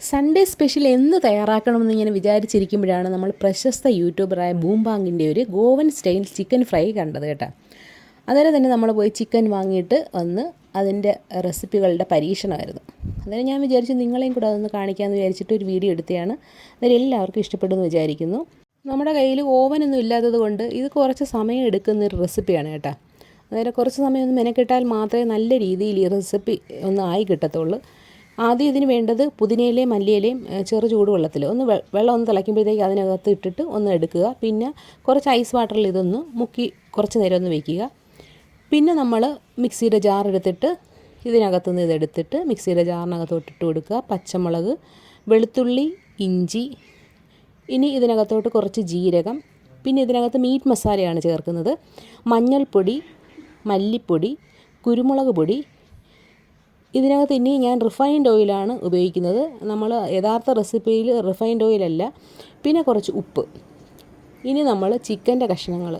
Sunday special എന്ന് തയ്യാറാക്കണമെന്ന് ഞാൻ വിചാരിച്ചിരിക്കുമ്പോഴാണ് നമ്മൾ പ്രശസ്ത യൂട്യൂബറായ ബൂംബാങ്ങിന്റെ ഒരു ഗോവൻ സ്റ്റൈൽ ചിക്കൻ ഫ്രൈ കണ്ടത് കേട്ടോ. അതുപോലെ തന്നെ നമ്മൾ പോയി ചിക്കൻ വാങ്ങിയിട്ട് വന്ന് അതിന്റെ റെസിപ്പികളുടെ പരീക്ഷണമായിരുന്നു. അന്നേരം ഞാൻ വിചാരിച്ചു നിങ്ങളെയും കൂടെ അതൊന്ന് കാണിക്കാമെന്ന് വിചാരിച്ചിട്ട് ഒരു വീഡിയോ എടുത്തതാണ്. അന്നേരം എല്ലാവർക്കും ഇഷ്ടപ്പെടുമെന്ന് വിചാരിക്കുന്നു. നമ്മുടെ കയ്യിൽ ഓവനൊന്നും ഇല്ലാത്തത് കൊണ്ട് ഇത് കുറച്ച് സമയം എടുക്കുന്ന ഒരു റെസിപ്പിയാണ് കേട്ടോ. അതായത് കുറച്ച് സമയം ഒന്ന് മെനക്കെട്ടാൽ മാത്രമേ നല്ല രീതിയിൽ ഈ റെസിപ്പി ഒന്ന് ആയി കിട്ടത്തുള്ളൂ. ആദ്യം ഇതിന് വേണ്ടത് പുതിനയിലയും മല്ലിയിലയും ചെറു ചൂടുവെള്ളത്തിൽ ഒന്ന് വെള്ളം ഒന്ന് തിളയ്ക്കുമ്പോഴത്തേക്ക് അതിനകത്ത് ഇട്ടിട്ട് ഒന്ന് എടുക്കുക. പിന്നെ കുറച്ച് ഐസ് വാട്ടറിൽ ഇതൊന്ന് മുക്കി കുറച്ച് നേരം ഒന്ന് വയ്ക്കുക പിന്നെ നമ്മൾ മിക്സിയുടെ ജാർ എടുത്തിട്ട് ഇതിനകത്തു നിന്ന് ഇതെടുത്തിട്ട് മിക്സിയുടെ ജാറിനകത്തോട്ട് ഇട്ട് കൊടുക്കുക. പച്ചമുളക് വെളുത്തുള്ളി ഇഞ്ചി ഇനി ഇതിനകത്തോട്ട് കുറച്ച് ജീരകം. പിന്നെ ഇതിനകത്ത് മീറ്റ് മസാലയാണ് ചേർക്കുന്നത്. മഞ്ഞൾപ്പൊടി മല്ലിപ്പൊടി കുരുമുളക് പൊടി ഇതിനകത്ത് ഇനി ഞാൻ റിഫൈൻഡ് ഓയിലാണ് ഉപയോഗിക്കുന്നത്. നമ്മൾ യഥാർത്ഥ റെസിപ്പിയിൽ റിഫൈൻഡ് ഓയിലല്ല പിന്നെ കുറച്ച് ഉപ്പ്. ഇനി നമ്മൾ ചിക്കന്റെ കഷ്ണങ്ങൾ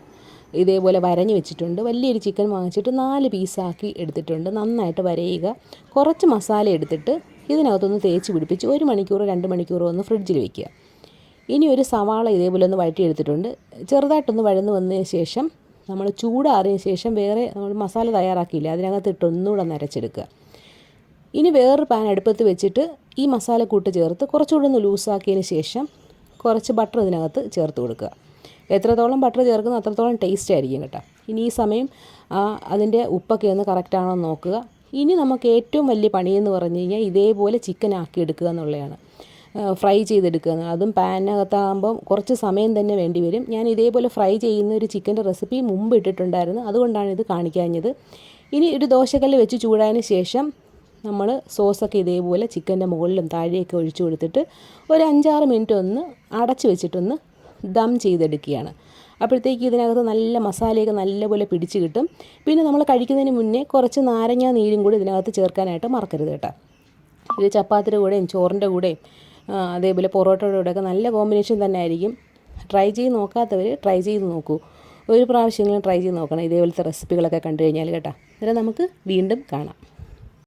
ഇതേപോലെ വരഞ്ഞ് വെച്ചിട്ടുണ്ട്. വലിയൊരു ചിക്കൻ വാങ്ങിച്ചിട്ട് നാല് പീസാക്കി എടുത്തിട്ടുണ്ട്. നന്നായിട്ട് വരയുക. കുറച്ച് മസാല എടുത്തിട്ട് ഇതിനകത്തൊന്ന് തേച്ച് പിടിപ്പിച്ച് ഒരു മണിക്കൂർ രണ്ട് മണിക്കൂറോ ഒന്ന് ഫ്രിഡ്ജിൽ വെക്കുക. ഇനി ഒരു സവാള ഇതേപോലെ ഒന്ന് വഴറ്റിയെടുത്തിട്ടുണ്ട് ചെറുതായിട്ടൊന്ന് വഴന്ന് വന്നതിന് ശേഷം നമ്മൾ ചൂടാറിയ ശേഷം വേറെ നമ്മൾ മസാല തയ്യാറാക്കിയില്ല അതിനകത്ത് ഇട്ട് ഒന്നുകൂടെ ഒന്ന് അരച്ചെടുക്കുക ഇനി വേറൊരു പാൻ അടുപ്പത്ത് വെച്ചിട്ട് ഈ മസാല കൂട്ട് ചേർത്ത് കുറച്ചുകൂടെ ഒന്ന് ലൂസാക്കിയതിന് ശേഷം കുറച്ച് ബട്ടർ ഇതിനകത്ത് ചേർത്ത് കൊടുക്കുക. എത്രത്തോളം ബട്ടർ ചേർക്കുന്നു അത്രത്തോളം ടേസ്റ്റ് ആയിരിക്കും കേട്ടോ. ഇനി ഈ സമയം അതിന്റെ ഉപ്പൊക്കെ ഒന്ന് കറക്റ്റാണോ നോക്കുക. ഇനി നമുക്ക് ഏറ്റവും വലിയ പണിയെന്ന് പറഞ്ഞു കഴിഞ്ഞാൽ ഇതേപോലെ ചിക്കൻ ആക്കി എടുക്കുക എന്നുള്ളതാണ്. ഫ്രൈ ചെയ്തെടുക്കുക. അതും പാനകത്താകുമ്പം കുറച്ച് സമയം തന്നെ വേണ്ടി വരും. ഞാൻ ഇതേപോലെ ഫ്രൈ ചെയ്യുന്ന ഒരു ചിക്കന്റെ റെസിപ്പി മുമ്പ് ഇട്ടിട്ടുണ്ടായിരുന്നു. അതുകൊണ്ടാണ് ഇത് കാണിക്കാഞ്ഞത്. ഇനി ഒരു ദോശക്കല്ല് വെച്ച് ചൂടായതിന് ശേഷം നമ്മൾ സോസൊക്കെ ഇതേപോലെ ചിക്കന്റെ മുകളിലും താഴെയൊക്കെ ഒഴിച്ചു കൊടുത്തിട്ട് ഒരു അഞ്ചാറ് മിനിറ്റ് ഒന്ന് അടച്ച് വെച്ചിട്ടൊന്ന് ദം ചെയ്തെടുക്കുകയാണ്. അപ്പോഴത്തേക്ക് ഇതിനകത്ത് നല്ല മസാലയൊക്കെ നല്ലപോലെ പിടിച്ച് കിട്ടും. പിന്നെ നമ്മൾ കഴിക്കുന്നതിന് മുന്നേ കുറച്ച് നാരങ്ങ നീരും കൂടി ഇതിനകത്ത് ചേർക്കാനായിട്ട് മറക്കരുത് കേട്ടോ. ഇത് ചപ്പാത്തിയുടെ കൂടെയും ചോറിന്റെ കൂടെയും അതേപോലെ പൊറോട്ടയുടെ കൂടെയൊക്കെ നല്ല കോമ്പിനേഷൻ തന്നെ ആയിരിക്കും. ട്രൈ ചെയ്ത് നോക്കാത്തവർ ട്രൈ ചെയ്ത് നോക്കൂ. ഒരു പ്രാവശ്യമെങ്കിലും ട്രൈ ചെയ്ത് നോക്കണം ഇതേപോലത്തെ റെസിപ്പികളൊക്കെ കണ്ടു കഴിഞ്ഞാൽ കേട്ടോ. അന്നേരം നമുക്ക് വീണ്ടും കാണാം.